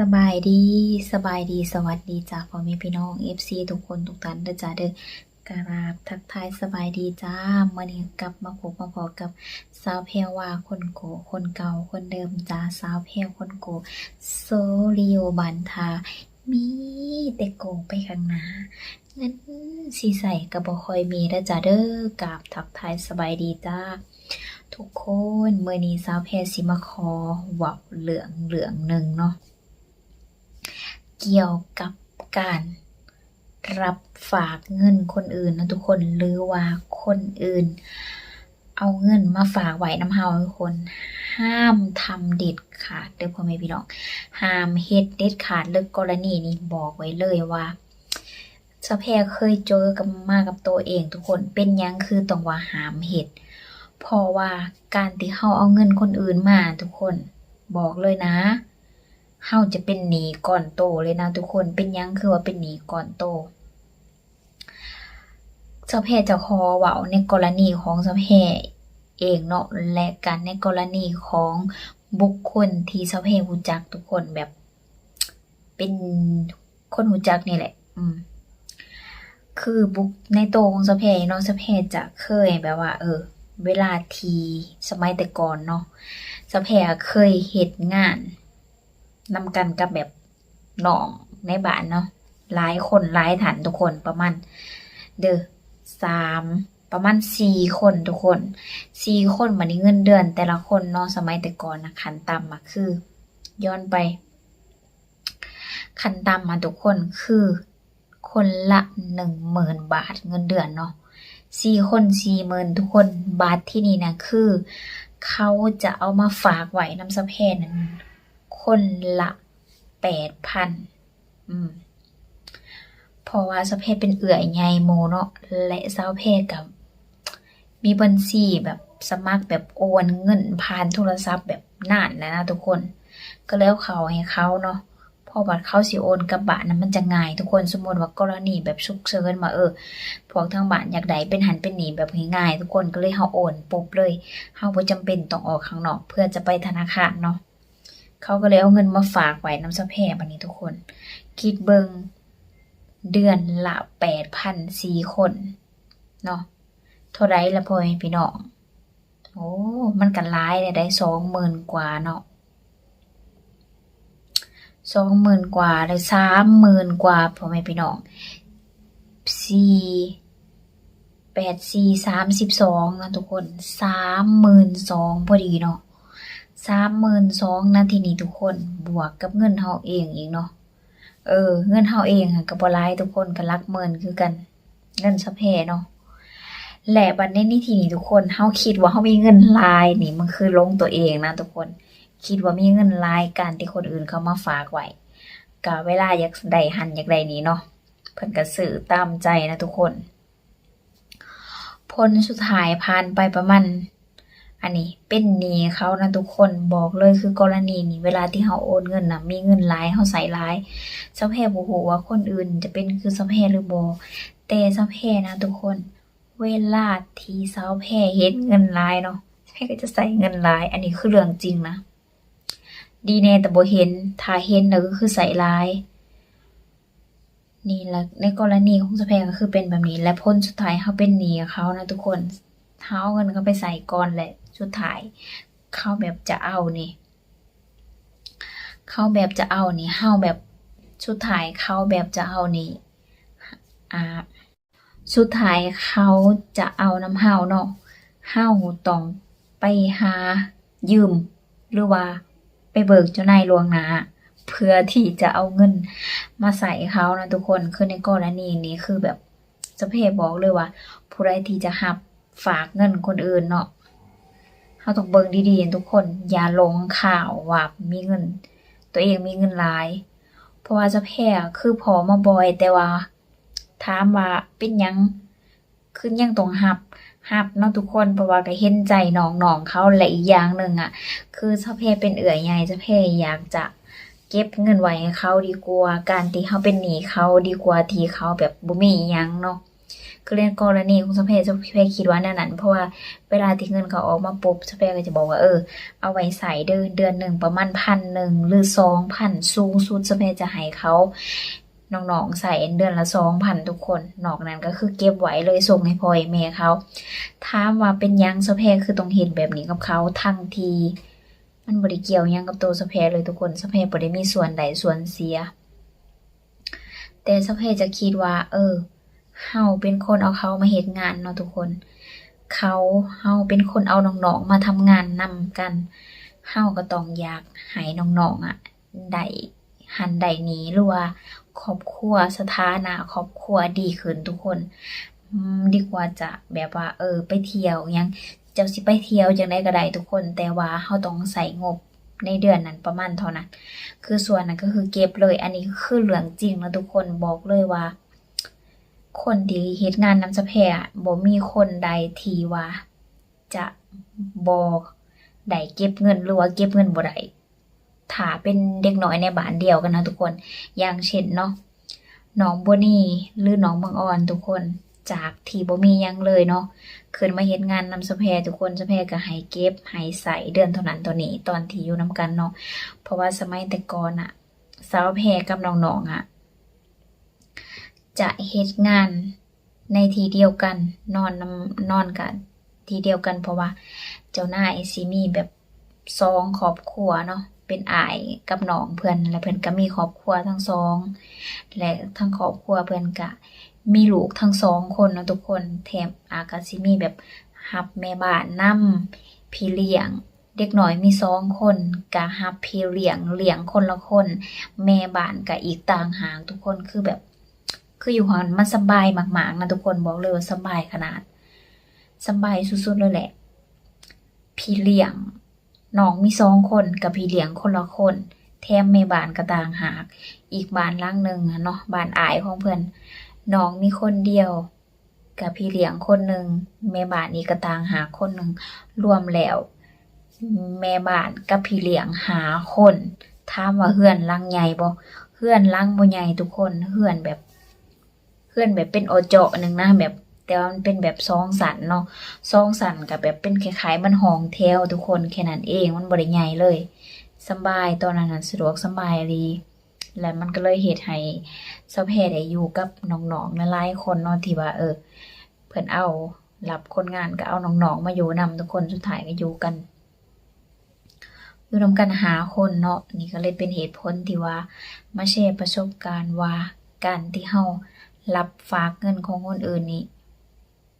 สบายดีสบายดีสวัสดีจ้าพ่อแม่พี่น้อง FC ทุกคนทุกท่านเด้อจ้าเด้อกราบทักทายสบายดีจ้ามื่อนี้กลับมาพบมาพอกับสาวแพรว่าคนโกคนเก่าคนเดิมจ้าสาวแพรคนโกโซริโอบันทา มีแต่โกไปข้างหน้าเงินสีใส่กระบอกคอยมีเด้อจ้าเด้อกราบทักทายสบายดีจ้าทุกคนเมื่อนี้สาวแพรสิมาขอว่าเหลืองเหลืองหนึ่งเนาะ เกี่ยวกับการรับฝากเงินคนอื่นนะทุกคนหรือว่าคนอื่น เอาเงินมาฝากไว้น้ำเฮาทุกคน ห้ามทำเด็ดขาดเด้อพ่อแม่พี่น้องห้ามเฮ็ดเด็ดขาดเลิกกรณีนี้บอกไว้เลยว่าสะแพรเคยเจอกับมากับตัวเองทุกคนเป็นยังคือต้องว่าห้ามเฮ็ดเพราะว่าการที่เฮาเอาเงินคนอื่นมาทุกคน บอกเลยนะ เฮาจะเป็นหนีก่อนโตเลยนะทุกคนเป็นยังคือว่าเป็นหนีก่อนโตเจ้าแพจะขอเว้าในกรณีของเพเองเนาะและกันในกรณีของบุคคลที่เพทย์รู้จักทุกคนแบบ เป็นคนรู้จักนี่แหละ อืม คือบุคในโตของเพเนาะเพจะเคยแบบว่า เออ เวลาทีสมัยแต่ก่อนเนาะเพเคยเฮ็ดงาน นำกันกับแบบน้องในบ้านเนาะหลายคนหลายฐานทุกคนประมาณเด้อสามประมาณสี่คนทุกคนสี่คนบัดนี้เงินเดือน แต่ละคนเนาะสมัยแต่ก่อนนะขันต่ำอะคือ ย้อนไป ขันต่ำมาทุกคนคือคนละหนึ่งหมื่นบาทเงินเดือนเนาะสี่คนสี่หมื่นทุกคนบาทที่นี่นะคือ เขาจะเอามาฝากไว้น้ำสะเพนนั้น คนละแปดพันอืมเพราะว่าสะเพศเป็นเอื่อยใหญ่โมเนาะและสาวเพศกับมีบัญชีแบบสมัครแบบโอนเงินผ่านโทรศัพท์แบบนานแล้วนะทุกคน ก็แล้วเขาให้เขาเนาะพอบัตรเขาสิโอนกับบาทนั้นมันจะง่ายทุกคนสมมติว่ากรณีแบบฉุกเฉินมาเออพวกทางบ้านอยากได้เป็นหันเป็นหนีแบบง่ายๆทุกคนก็เลยเฮาโอนปุ๊บเลยเฮาบ่จำเป็นต้องออกข้างนอกเพื่อจะไปธนาคารเนาะ เขาก็เลยเอาเงินมาฝากไว้น้ำสะแพรบันนี้ทุกคน คิดเบิงเดือนละแปดพันสี่คนเนาะเท่าไรละพ่อแม่พี่น้องโอ้มันกันร้ายเลยได้สองหมื่นกว่าเนาะสองหมื่นกว่าเลยสามหมื่นกว่าพ่อแม่พี่น้องสี่แปดสี่สามสิบสองนะทุกคนสามหมื่นสองพอดีเนาะ สามหมื่นสองนาทีนี้ทุกคนบวกกับเงินเฮาเองอีกเนาะเออ เงินเฮาเองค่ะกับ่หลายทุกคนก็หลักหมื่นคือกัน เงินสะเพเนาะแหละบัดนี้นี่ทีนี้ทุกคนเฮาคิดว่าเฮามีเงินลายนี่มันคือลงตัวเองนะทุกคน คิดว่ามีเงินลายการที่คนอื่นเขามาฝากไว้ก็เวลาอยากได้หันอยากได้นี้เนาะเพิ่นก็ซื้อตามใจนะทุกคน ผลสุดท้ายผ่านไปประมาณ อันนี้เป็นหนี้เขานะทุกคนบอกเลยคือกรณีนี้เวลาที่เขาโอนเงินนะมีเงินหลายเขาใส่หลายเจ้าแพ่บ่ฮู้ว่าคนอื่นจะเป็นคือเจ้าแพ่หรือบ่แต่เจ้าแพ่นะทุกคน เวลาที่เจ้าแพ่เฮ็ดเงินหลายเนาะเจ้าแพ่ก็จะใส่เงินหลาย อันนี้คือเรื่องจริงนะดีแน่แต่บ่เห็นถ้าเห็นแล้วก็คือใส่หลายนี่แหละในกรณีของเจ้าแพ่ก็คือเป็นแบบนี้ และผลสุดท้ายเขาเป็นหนี้เขานะทุกคน เขาเอาเงินเขาไปใส่ก่อนแหละสุดท้ายเขาแบบจะเอานี่เขาแบบจะเอานี่เฮาแบบสุดท้ายเขาแบบจะเอานี่อ่าสุดท้ายเขาจะเอาน้ำเฮาเนาะเฮาต้องไปหายืม หรือว่าไปเบิกเจ้านายลวงหนาเพื่อที่จะเอาเงินมาใส่เขานะทุกคนคือในกรณีนี้คือแบบจะเพบอกเลยว่า ผู้ใดที่จะหับ ฝากเงินคนอื่นเนาะเราต้องเบิ่งดีๆทุกคน อย่าลงข่าวว่ามีเงิน ตัวเองมีเงินหลาย เพราะว่าจะแพ้คือพอมาบ่อยแต่ว่าถามว่าเป็นยังคือยังต้องหับหับเนาะทุกคนเพราะว่าก็เห็นใจน้องๆเขาและอีกอย่างหนึ่งอะ คือเจ้าแพ้เป็นเอื่อยใหญ่จ้าแพ้อยากจะเก็บเงินไว้ให้เขาดีกว่า การที่เขาเป็นหนี้เขาดีกว่าที่เขาแบบบ่มีอิหยังเนาะ คือในกรณีของสะเพสะเพคิดว่านั่นนั้น เพราะว่าเวลาที่เงินเขาออกมาปุ๊บสะเพก็จะบอกว่าเออ เอาไว้ใส่เดือนเดือนหนึ่งประมาณพันหนึ่งหรือสองพันสูงสุดสะเพจะให้เขาน้องๆใส่เดือนละสองพันทุกคน นอกนั้นก็คือเก็บไว้เลยส่งให้พ่อแม่เขาถามว่าเป็นยังสะเพคือต้องเห็นแบบนี้กับเขาทั้งทีมันบ่ได้เกี่ยวยังกับตัวสะเพเลยทุกคนสะเพบ่ได้มีส่วนใดส่วนเสีย แต่สะเพจะคิดว่า เออ เฮาเป็นคนเอาเขามาเฮ็ดงานเนาะทุกคน เขาเฮาเป็นคนเอาน้องๆมาทำงานนำกันเฮาก็ต้องอยากให้น้องๆอะได้หันได้หนี้หรือว่าครอบครัวสถานะครอบครัวดีขึ้นทุกคนอืมดีกว่าจะแบบว่า เออ ไปเที่ยวยังเจ้าสิไปเที่ยวจังได้ก็ได้ทุกคน แต่ว่าเฮาต้องใส่งบในเดือนนั้นประมาณเท่านั้น คือส่วนนั้นก็คือเก็บเลย อันนี้คือเรื่องจริงนะทุกคนบอกเลยว่า คนที่เฮ็ดงานนำสะเพอะบ่มีคนใดที่ว่าจะบ่ได้เก็บเงินหรือว่าเก็บเงินบ่ได้ถ้าเป็นเด็กน้อยในบ้านเดียวกันนะทุกคน อย่างเช่นเนาะน้องบัวนี่หรือน้องบางอ่อนทุกคนจากที่บ่มียังเลยเนาะขึ้นมาเฮ็ดงานนำสะเพทุกคนสะเพก็ให้เก็บให้ใส่เดือนเท่านั้นตัวนี้ ตอนที่อยู่นํกันเนาะเพราะว่าสมัยแต่ก่อนอะสาวแพรกับน้องๆอะ จะเฮ็ดงานในทีเดียวกันนอนนำนอนกันทีเดียวกันเพราะว่า เจ้านายสิมีแบบสองครอบครัวเนาะเป็นอ้ายกับน้องเพิ่อนและเพิ่อนก็มีครอบครัวทั้งสองและทั้งครอบครัวเพิ่อนก็มีลูกทั้งสองคนเนาะทุกคนแถมอาก็สิมีแบบรับแม่บ้านนำพี่เลี้ยง เด็กหน้อยมีสองคนก็รับพี่เลี้ยงเลี้ยงคนละคน แม่บ้านก็อีกต่างหากทุกคนคือแบบ คืออยู่หอนมันสบายมากๆนะทุกคนบอกเลยว่าสบายขนาด สบายสุดๆเลยแหละ พี่เลี้ยงน้องมีสองคนกับพี่เลี้ยงคนละคน แถมแม่บ้านก็ต่างหาก อีกบ้านล่างหนึ่งอะเนาะบ้านอายของเพื่อนน้องมีคนเดียว กับพี่เลี้ยงคนหนึ่งแม่บ้านอีกก็ต่างหากคนหนึ่งรวมแล้วแม่บ้านกับพี่เลี้ยงหาคนถามว่าเฮือนหลังใหญ่บ่เฮือนหลังบ่ใหญ่ทุกคนเฮือนแบบ เพื่อนแบบเป็นโอเจาะหนึ่งนะแบบแต่ว่ามันเป็นแบบซองสันเนาะซองสันกับแบบเป็นคล้ายๆมันห้องแถวทุกคนแค่นั้นเองมันบริใหญ่เลยสบายตอนนั้นสะดวกสบายดีและมันก็เลยเหตุให้สะเพได้อยู่กับน้องๆหลายๆคนเนาะที่ว่าเออ เพื่อนเอารับคนงานก็เอาน้องๆมาอยู่นำทุกคนสุดท้ายก็อยู่กันอยู่นำกันหาคนเนาะนี่ก็เลยเป็นเหตุผลที่ว่ามาแชร์ประสบการณ์ว่าการที่เฮา รับฝากเงินของคนอื่นนี่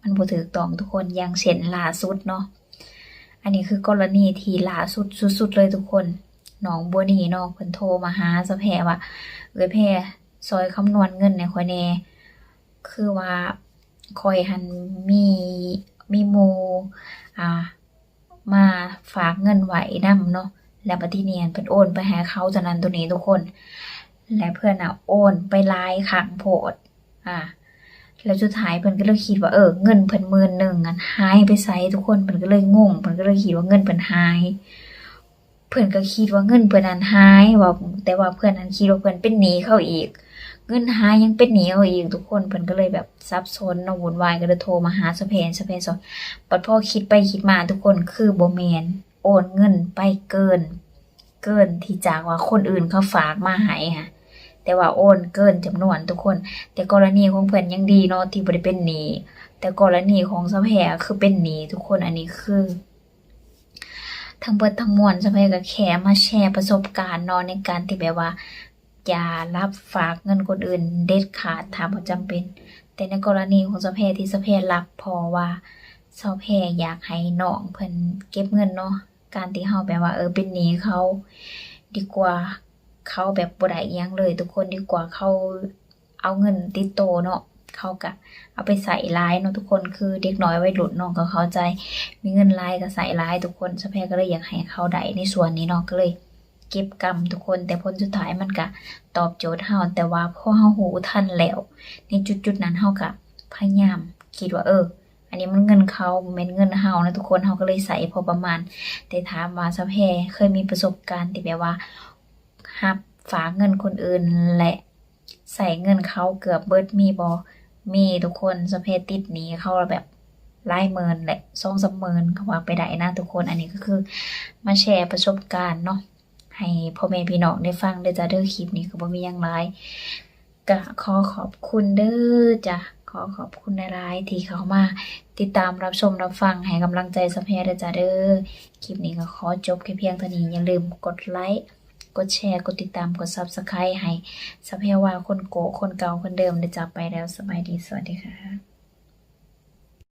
มันบ่ถูกต้องทุกคนอย่างเช่นล่าสุดเนาะอันนี้คือกรณีที่ล่าสุดสุดๆเลยทุกคนน้องบัวนี่เนาะเพิ่นโทรมาหาสะแพรว่าเอ้ยแพซอยคำนวณเงินในข่อยแหน่คือว่าข่อยหันมีมีหมู่อ่ามาฝากเงินไว้นำเนาะแล้วบัดทีนี้เพิ่นโอนไปให้เขาเท่านั้นตัวนี้ทุกคน และเพื่อนอะโอนไปหลายครั้งโพด อ่าแล้วสุดท้ายเพิ่นก็เลยคิดว่าเออเงินเพิ่นหมื่นหนึ่งอันหายไปไสทุกคนเพิ่นก็เลยงงเพิ่นก็เลยคิดว่าเงินเพิ่นหาย เพิ่นก็คิดว่าเงินเพิ่นนั้นหายว่าแต่ว่าเพื่อนนั้นคิดว่าเพิ่นเป็นหนี้เขาอีก เงินหายยังเป็นหนี้เขาอีกทุกคนเพิ่นก็เลยแบบซับซ้อนนวุ่นวายก็เลยโทรมาหาสเพนสเพนสอนปัดพ่อคิดไปคิดมาทุกคนคือบ่แมนโอนเงินไปเกิน เกินที่จากว่าคนอื่นเขาฝากมาให้ค่ะ แต่ว่าโอนเกินจำนวนทุกคน แต่กรณีของเพื่อนยังดีเนาะที่บ่ได้เป็นหนี้แต่กรณีของสะแพคือเป็นหนี้ทุกคนอันนี้คือ ทั้งเบิดทั้งมวลสะแพรก็แค่มาแชร์ประสบการณ์นาะในการที่แบบว่าอย่ารับฝากเงินคนอื่น เด็ดขาดถ้าบ่จำเป็น แต่ในกรณีของสะแพที่สะแพรรับพอว่าสะแพอยากให้น้องเพิ่นเก็บเงินเนาะการที่เฮาแบบว่าเออเป็นหนี้เขาดีกว่า เขาแบบบ่ได้ยังเลย ทุกคนดีกว่าเขาเอาเงินติดโตเนาะเขาก็เอาไปใส่หลายเนาะทุกคนคือเด็กน้อยไวัยรุ่นเนาะก็เข้าใจ มีเงินหลายก็ใส่หลายทุกคนสะแพก็เลยอยากให้เขาได้ในส่วนนี้เนาะก็เลย เก็บกำทุกคนแต่ผลสุดท้ายมันก็ตอบโจทย์เฮาแต่ว่าพอเฮาหูทันแล้ว ในจุดๆนั้นเฮาก็พยายามคิดว่าเออ อันนี้มันเงินเขาบ่แม่นเงินเฮานะทุกคนเฮาก็เลยใส่พอประมาณ แต่ถามว่าสะแพเคยมีประสบการณ์ที่แบบว่า รับฝากเงินคนอื่นและใส่เงินเขาเกือบเบิดมีบ่มีทุกคนสเพติดหนี้เขาแบบหลายหมื่นแหละสองสมหมื่นก็ว่าไปได้นะทุกคนอันนี้ก็คือ มาแชร์ประสบการณ์เนาะให้พ่อแม่พี่น้องได้ฟังเด้จ้ะเด้อคลิปนี้ก็บ่มีหยังหลายก็ขอขอบคุณเด้อจ้ะขอขอบคุณหลายที่เขามา ติดตามรับชมรับฟังให้กำลังใจสเพเด้อจ้ะเด้อคลิปนี้ก็ขอจบแค่เพียงเท่านี้อย่าลืมกดไลค์ กดแชร์ กดติดตาม กด Subscribe ให้สะเพว่าคนโกคนเก่าคนเดิมได้จับไปแล้วสบายดี สวัสดีค่ะ